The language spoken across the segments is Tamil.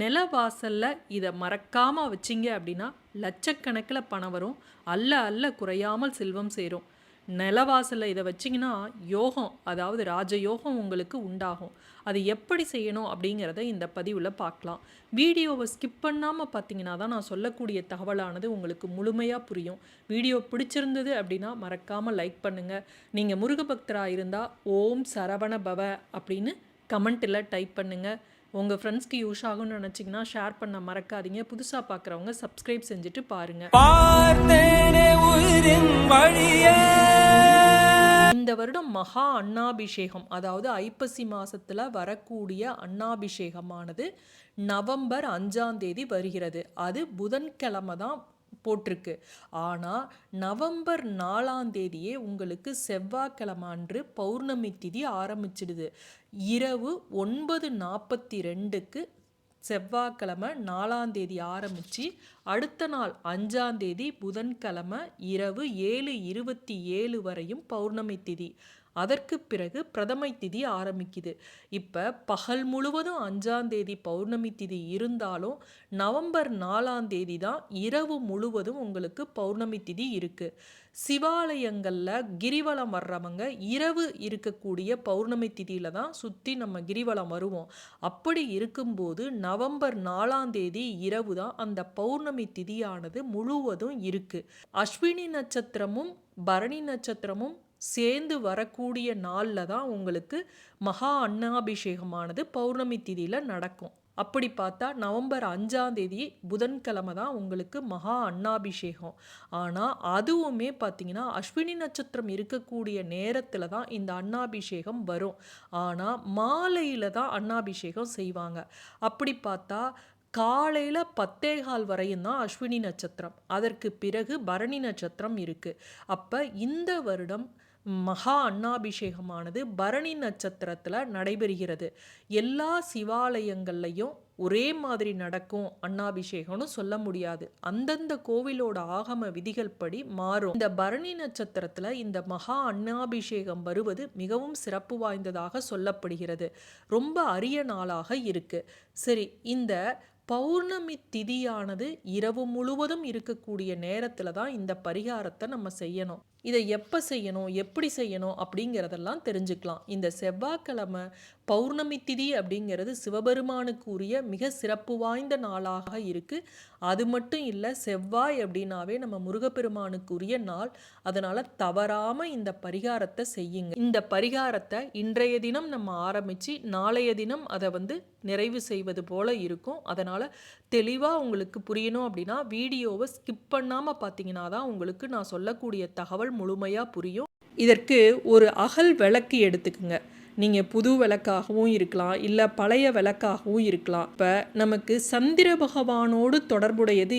நில வாசலில் இதை மறக்காமல் வச்சிங்க அப்படின்னா லட்சக்கணக்கில் பணம் வரும். அல்ல அல்ல குறையாமல் செல்வம் சேரும். நிலவாசலில் இதை வச்சிங்கன்னா யோகம் அதாவது ராஜயோகம் உங்களுக்கு உண்டாகும். அது எப்படி செய்யணும் அப்படிங்கிறத இந்த பதிவில் பார்க்கலாம். வீடியோவை ஸ்கிப் பண்ணாமல் பார்த்தீங்கன்னா தான் நான் சொல்லக்கூடிய தகவலானது உங்களுக்கு முழுமையாக புரியும். வீடியோ பிடிச்சிருந்தது அப்படின்னா மறக்காமல் லைக் பண்ணுங்கள் நீங்கள் முருகபக்தராக இருந்தால் ஓம் சரவண பவ அப்படின்னு கமெண்ட்டில் டைப் பண்ணுங்கள் உங்கள் ஃப்ரெண்ட்ஸ்க்கு யூஸ் ஆகும்னு நினச்சிங்கன்னா ஷேர் பண்ண மறக்காதீங்க. புதுசாக பார்க்குறவங்க சப்ஸ்கிரைப் செஞ்சுட்டு பாருங்கள் இந்த வருடம் மகா அன்னாபிஷேகம் அதாவது ஐப்பசி மாசத்துல வரக்கூடிய அன்னாபிஷேகமானது நவம்பர் அஞ்சாம் தேதி வருகிறது. அது புதன்கிழமை தான் போட்டிருக்கு. ஆனால் நவம்பர் நாலாம் தேதியே உங்களுக்கு செவ்வாய்க்கிழமை அன்று பௌர்ணமி திதி ஆரம்பிச்சிடுது. இரவு ஒன்பது நாற்பத்தி ரெண்டுக்கு செவ்வாய்க்கிழமை நாலாந்தேதி ஆரம்பித்து அடுத்த நாள் அஞ்சாந்தேதி புதன்கிழமை இரவு ஏழு இருபத்தி ஏழு வரையும் பௌர்ணமி திதி. அதற்கு பிறகு பிரதமை திதி ஆரம்பிக்குது. இப்போ பகல் முழுவதும் அஞ்சாம் தேதி பௌர்ணமி திதி இருந்தாலும் நவம்பர் நாலாம் தேதி தான் இரவு முழுவதும் உங்களுக்கு பௌர்ணமி திதி இருக்குது சிவாலயங்களில் கிரிவலம் வர்றவங்க இரவு இருக்கக்கூடிய பௌர்ணமி திதியில தான் சுற்றி நம்ம கிரிவலம் வருவோம். அப்படி இருக்கும்போது நவம்பர் நாலாம் தேதி இரவு தான் அந்த பௌர்ணமி திதியானது முழுவதும் இருக்குது அஸ்வினி நட்சத்திரமும் பரணி நட்சத்திரமும் சேர்ந்து வரக்கூடிய நாளில் தான் உங்களுக்கு மகா அன்னாபிஷேகமானது பௌர்ணமி திதியில் நடக்கும். அப்படி பார்த்தா நவம்பர் அஞ்சாம் தேதி புதன்கிழமை தான் உங்களுக்கு மகா அன்னாபிஷேகம். ஆனால் அதுவுமே பார்த்தீங்கன்னா அஸ்வினி நட்சத்திரம் இருக்கக்கூடிய நேரத்தில் தான் இந்த அன்னாபிஷேகம் வரும். ஆனால் மாலையில் தான் அன்னாபிஷேகம் செய்வாங்க. அப்படி பார்த்தா காலையில் பத்தேகால் வரையும் தான் அஸ்வினி நட்சத்திரம். அதற்கு பிறகு பரணி நட்சத்திரம் இருக்குது அப்போ இந்த வருடம் மகா அன்னாபிஷேகமானது பரணி நட்சத்திரத்தில் நடைபெறுகிறது. எல்லா சிவாலயங்கள்லையும் ஒரே மாதிரி நடக்கும் அன்னாபிஷேகம்னு சொல்ல முடியாது. அந்தந்த கோவிலோட ஆகம விதிகள் படி மாறும். இந்த பரணி நட்சத்திரத்தில் இந்த மகா அன்னாபிஷேகம் வருவது மிகவும் சிறப்பு வாய்ந்ததாக சொல்லப்படுகிறது. ரொம்ப அரிய நாளாக இருக்கு. சரி இந்த பௌர்ணமி திதியானது இரவு முழுவதும் இருக்கக்கூடிய நேரத்தில் தான் இந்த பரிகாரத்தை நம்ம செய்யணும். இதை எப்போ செய்யணும் எப்படி செய்யணும் அப்படிங்கிறதெல்லாம் தெரிஞ்சுக்கலாம். இந்த செவ்வாய்க்கிழமை பௌர்ணமி திதி அப்படிங்கிறது சிவபெருமானுக்கு உரிய மிக சிறப்பு வாய்ந்த நாளாக இருக்குது அது மட்டும் இல்லை செவ்வாய் அப்படின்னாவே நம்ம முருகப்பெருமானுக்கு உரிய நாள். அதனால் தவறாமல் இந்த பரிகாரத்தை செய்யுங்க. இந்த பரிகாரத்தை இன்றைய தினம் நம்ம ஆரம்பித்து நாளைய தினம் அதை வந்து நிறைவு செய்வது போல இருக்கும். அதனால் தெளிவாக உங்களுக்கு புரியணும் அப்படின்னா வீடியோவை ஸ்கிப் பண்ணாமல் பார்த்தீங்கன்னா தான் உங்களுக்கு நான் சொல்லக்கூடிய தகவல் முழுமையாக புரியும்? இதற்கு ஒரு அகல் விளக்கு எடுத்துக்குங்க. நீங்கள் புது விளக்காகவும் இருக்கலாம் இல்லை பழைய விளக்காகவும் இருக்கலாம். இப்போ நமக்கு சந்திர பகவானோடு தொடர்புடையது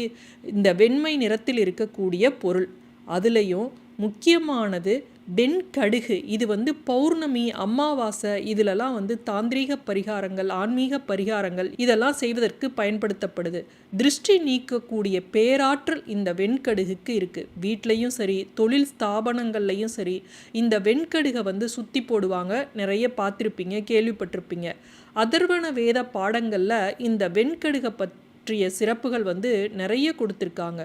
இந்த வெண்மை நிறத்தில் இருக்கக்கூடிய பொருள். அதுலேயும் முக்கியமானது வெண்கடுகு இது வந்து பௌர்ணமி அமாவாசை இதிலெல்லாம் வந்து தாந்திரீக பரிகாரங்கள் ஆன்மீக பரிகாரங்கள் இதெல்லாம் செய்வதற்கு பயன்படுத்தப்படுது. திருஷ்டி நீக்கக்கூடிய பேராற்றல் இந்த வெண்கடுகுக்கு இருக்குது வீட்லேயும் சரி தொழில் ஸ்தாபனங்கள்லையும் சரி இந்த வெண்கடுகை வந்து சுற்றி போடுவாங்க. நிறைய பார்த்துருப்பீங்க கேள்விப்பட்டிருப்பீங்க. அதர்வன வேத பாடங்களில் இந்த வெண்கடுகை பத் பற்றிய சிறப்புகள் வந்து நிறைய கொடுத்துருக்காங்க.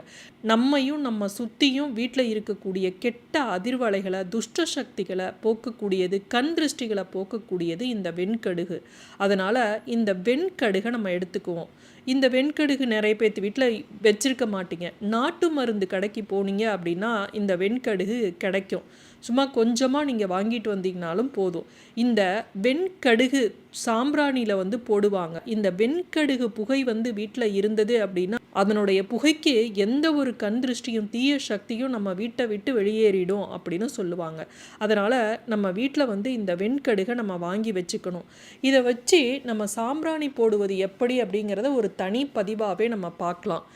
நம்மையும் நம்ம சுற்றியும் வீட்டில் இருக்கக்கூடிய கெட்ட அதிர்வலைகளை துஷ்ட சக்திகளை போக்கக்கூடியது கண் திருஷ்டிகளை போக்கக்கூடியது இந்த வெண்கடுகு. அதனால் இந்த வெண்கடுகை நம்ம எடுத்துக்குவோம். இந்த வெண்கடுகு நிறைய பேர்த்து வீட்டில் வச்சிருக்க மாட்டீங்க. நாட்டு மருந்து கடைக்கு போனீங்க அப்படின்னா இந்த வெண்கடுகு கிடைக்கும். சும்மா கொஞ்சமாக நீங்கள் வாங்கிட்டு வந்தீங்கனாலும் போதும். இந்த வெண்கடுகு சாம்பிராணியில் வந்து போடுவாங்க. இந்த வெண்கடுகு புகை வந்து வீட்டில் இருந்தது அப்படின்னா அதனுடைய புகைக்கு எந்த ஒரு கண் திருஷ்டியும் தீய சக்தியும் நம்ம வீட்டை விட்டு வெளியேறிடும் அப்படின்னு சொல்லுவாங்க. அதனால் நம்ம வீட்டில் வந்து இந்த வெண்கடுகை நம்ம வாங்கி வச்சுக்கணும். இதை வச்சு நம்ம சாம்பிராணி போடுவது எப்படி அப்படிங்கிறத ஒரு தனி பதிவாகவே நம்ம பார்க்கலாம்.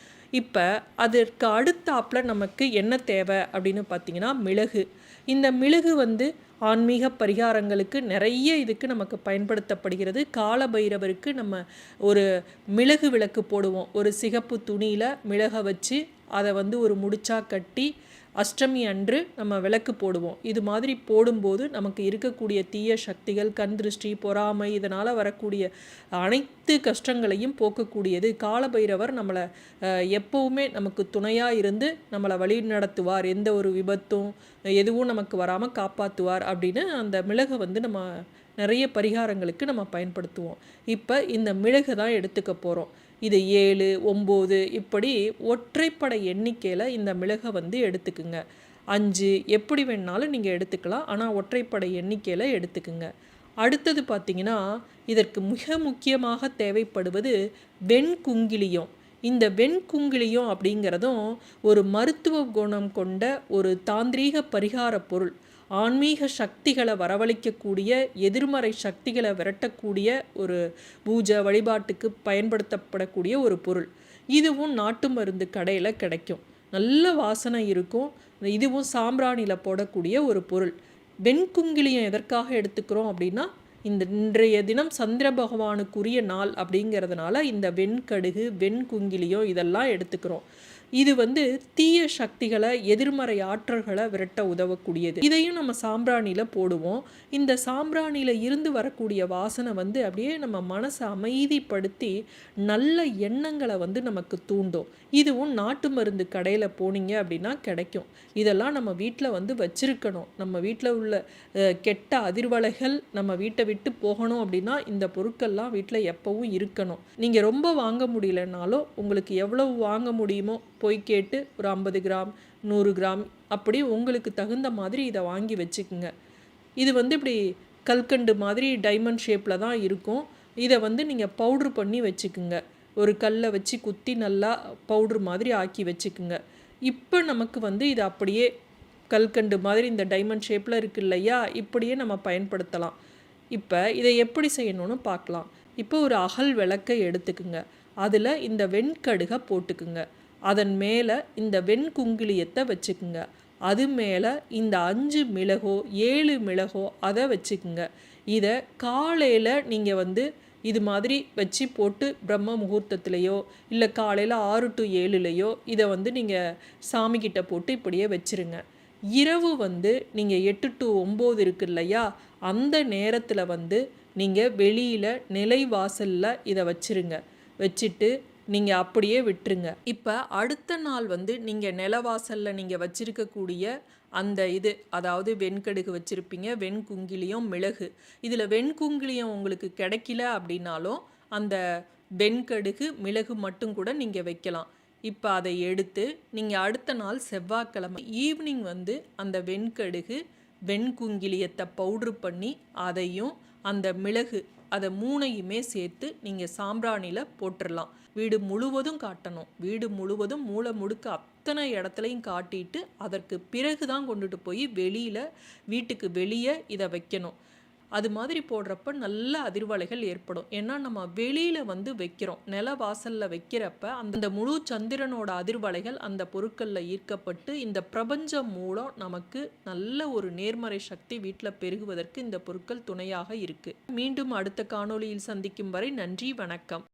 இப்போ அதற்கு அடுத்தாப்பில் நமக்கு என்ன தேவை அப்படின்னு பார்த்தீங்கன்னா மிளகு. இந்த மிளகு வந்து ஆன்மீக பரிகாரங்களுக்கு நிறைய இதுக்கு நமக்கு பயன்படுத்தப்படுகிறது. கால பைரவருக்கு நம்ம ஒரு மிளகு விளக்கு போடுவோம். ஒரு சிகப்பு துணியில் மிளகை வச்சு அதை வந்து ஒரு முடிச்சா கட்டி அஷ்டமி அன்று நம்ம விளக்கு போடுவோம். இது மாதிரி போடும்போது நமக்கு இருக்கக்கூடிய தீய சக்திகள் கண் திருஷ்டி பொறாமை இதனால் வரக்கூடிய அனைத்து கஷ்டங்களையும் போக்கக்கூடியது. காலபைரவர் நம்மளை எப்போவுமே நமக்கு துணையாக இருந்து நம்மளை வழி நடத்துவார். எந்த ஒரு விபத்தும் எதுவும் நமக்கு வராமல் காப்பாற்றுவார் அப்படின்னு அந்த மிளகை வந்து நம்ம நிறைய பரிகாரங்களுக்கு நம்ம பயன்படுத்துவோம். இப்போ இந்த மிளகு தான் எடுத்துக்க போகிறோம் இது ஏழு ஒம்பது இப்படி ஒற்றைப்படை எண்ணிக்கையில் இந்த மிளகை வந்து எடுத்துக்குங்க. அஞ்சு எப்படி வேணாலும் நீங்கள் எடுத்துக்கலாம். ஆனால் ஒற்றைப்படை எண்ணிக்கையில் எடுத்துக்குங்க. அடுத்தது பார்த்தீங்கன்னா இதற்கு மிக முக்கியமாக தேவைப்படுவது வெண்குங்கிலியம். இந்த வெண்குங்கிலியம் அப்படிங்கிறதும் ஒரு மருத்துவ குணம் கொண்ட ஒரு தாந்திரீக பரிகார பொருள். ஆன்மீக சக்திகளை வரவழைக்கக்கூடிய எதிர்மறை சக்திகளை விரட்டக்கூடிய ஒரு பூஜை வழிபாட்டுக்கு பயன்படுத்தப்படக்கூடிய ஒரு பொருள். இதுவும் நாட்டு மருந்து கடையில் கிடைக்கும். நல்ல வாசனை இருக்கும். இதுவும் சாம்பிராணியில் போடக்கூடிய ஒரு பொருள். வெண்குங்கிலியம் எதற்காக எடுத்துக்கிறோம் அப்படின்னா இந்த இன்றைய தினம் சந்திர பகவானுக்குரிய நாள் அப்படிங்கிறதுனால இந்த வெண்கடுகு வெண்குங்கிலியம் இதெல்லாம் எடுத்துக்கிறோம். இது வந்து தீய சக்திகளை எதிர்மறை ஆற்றல்களை விரட்ட உதவக்கூடியது. இதையும் நம்ம சாம்பிராணியில் போடுவோம். இந்த சாம்பிராணியில் இருந்து வரக்கூடிய வாசனை வந்து அப்படியே நம்ம மனசை அமைதிப்படுத்தி நல்ல எண்ணங்களை வந்து நமக்கு தூண்டும். இதுவும் நாட்டு மருந்து கடையில் போனீங்க அப்படின்னா கிடைக்கும். இதெல்லாம் நம்ம வீட்டில் வந்து வச்சிருக்கணும். நம்ம வீட்டில் உள்ள கெட்ட அதிர்வலைகள் நம்ம வீட்டை விட்டு போகணும் அப்படின்னா இந்த பொருட்கள்லாம் வீட்டில் எப்பவும் இருக்கணும். நீங்கள் ரொம்ப வாங்க முடியலனாலும் உங்களுக்கு எவ்வளவு வாங்க முடியுமோ போய் கேட்டு ஒரு ஐம்பது கிராம் நூறு கிராம் அப்படி உங்களுக்கு தகுந்த மாதிரி இதை வாங்கி வச்சுக்குங்க. இது வந்து இப்படி கல்கண்டு மாதிரி டைமண்ட் ஷேப்பில் தான் இருக்கும். இதை வந்து நீங்கள் பவுட்ரு பண்ணி வச்சுக்குங்க. ஒரு கல்லை வச்சு குத்தி நல்லா பவுட்ரு மாதிரி ஆக்கி வச்சுக்குங்க. இப்போ நமக்கு வந்து இது அப்படியே கல்கண்டு மாதிரி இந்த டைமண்ட் ஷேப்பில் இருக்கு இல்லையா? இப்படியே நம்ம பயன்படுத்தலாம். இப்போ இதை எப்படி செய்யணும்னு பார்க்கலாம். இப்போ ஒரு அகல் விளக்கை எடுத்துக்குங்க. அதில் இந்த வெண்கடுகை போட்டுக்குங்க. அதன் மேலே இந்த வெண்குங்கிலியத்தை வச்சுக்குங்க. அது மேலே இந்த அஞ்சு மிளகோ ஏழு மிளகோ அதை வச்சுக்குங்க. இதை காலையில் நீங்கள் வந்து இது மாதிரி வச்சு போட்டு பிரம்ம முகூர்த்தத்துலேயோ இல்லை காலையில் ஆறு டு ஏழுலையோ இதை வந்து நீங்கள் சாமிக்கிட்ட போட்டு இப்படியே வச்சுருங்க. இரவு வந்து நீங்கள் எட்டு டு ஒம்பது இருக்கு இல்லையா? அந்த நேரத்தில் வந்து நீங்கள் வெளியில் நிலை வாசலில் இதை வச்சிருங்க. வச்சுட்டு நீங்கள் அப்படியே விட்டுருங்க. இப்போ அடுத்த நாள் வந்து நீங்கள் நிலவாசலில் நீங்கள் வச்சுருக்கக்கூடிய அந்த இது அதாவது வெண்கடுகு வச்சுருப்பீங்க வெண்குங்கிலியம் மிளகு. இதில் வெண்குங்கிலியம் உங்களுக்கு கிடைக்கல அப்படின்னாலும் அந்த வெண்கடுகு மிளகு மட்டும் கூட நீங்கள் வைக்கலாம். இப்போ அதை எடுத்து நீங்கள் அடுத்த நாள் செவ்வாய்க்கிழமை ஈவினிங் வந்து அந்த வெண்கடுகு வெண்குங்கிலியத்தை பவுட்ரு பண்ணி அதையும் அந்த மிளகு அதை மூணையுமே சேர்த்து நீங்கள் சாம்பிராணியில் போட்டுடலாம் வீடு முழுவதும் காட்டணும். வீடு முழுவதும் மூளை முடுக்க அத்தனை இடத்துலையும் காட்டிட்டு அதற்கு பிறகு தான் கொண்டுட்டு போய் வெளியில் வீட்டுக்கு வெளியே இதை வைக்கணும். அது மாதிரி போடுறப்ப நல்ல அதிர்வலைகள் ஏற்படும். ஏன்னா நம்ம வெளியில் வந்து வைக்கிறோம். நில வாசலில் வைக்கிறப்ப அந்த முழு சந்திரனோட அதிர்வலைகள் அந்த பொருட்களில் ஈர்க்கப்பட்டு இந்த பிரபஞ்சம் மூலம் நமக்கு நல்ல ஒரு நேர்மறை சக்தி வீட்டில் பெருகுவதற்கு இந்த பொருட்கள் துணையாக இருக்குது மீண்டும் அடுத்த காணொளியில் சந்திக்கும் வரை நன்றி வணக்கம்.